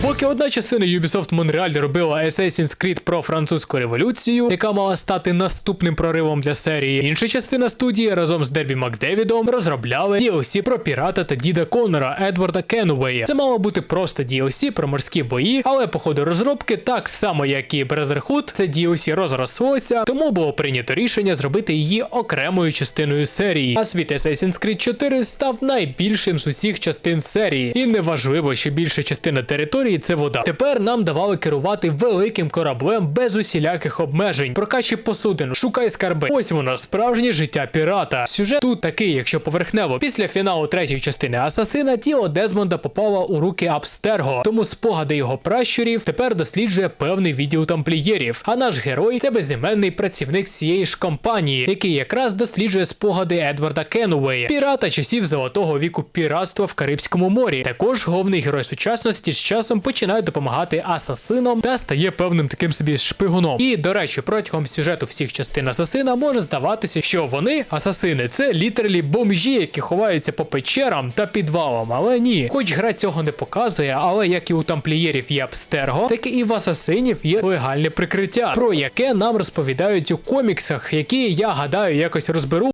Поки одна частина Ubisoft Montreal робила Assassin's Creed про французьку революцію, яка мала стати наступним проривом для серії, інша частина студії разом з Дебі Макдевідом розробляли DLC про пірата та діда Конора Едварда Кенуея. Це мало бути просто DLC про морські бої, але по ходу розробки, так само як і Brotherhood, це DLC розрослося, тому було прийнято рішення зробити її окремою частиною серії. А світ Assassin's Creed 4 став найбільшим з усіх частин серії, і неважливо, що більша частина території це вода. Тепер нам давали керувати великим кораблем без усіляких обмежень. Прокачуй посудину, шукай скарби. Ось воно справжнє життя пірата. Сюжет тут такий, якщо поверхнево. Після фіналу третьої частини Асасина тіло Дезмонда попало у руки Абстерго, тому спогади його пращурів тепер досліджує певний відділ тамплієрів. А наш герой це безіменний працівник цієї ж компанії, який якраз досліджує спогади Едварда Кенуея, пірата часів золотого віку піратства в Карибському морі. Також головний герой сучасності з часом починає допомагати асасинам та стає певним таким собі шпигуном. І до речі, протягом сюжету всіх частин асасина може здаватися, що вони, асасини, це літералі бомжі, які ховаються по печерам та підвалам. Але ні, хоч гра цього не показує, але як і у тамплієрів є абстерго, так і в асасинів є легальне прикриття, про яке нам розповідають у коміксах, які я гадаю якось розберу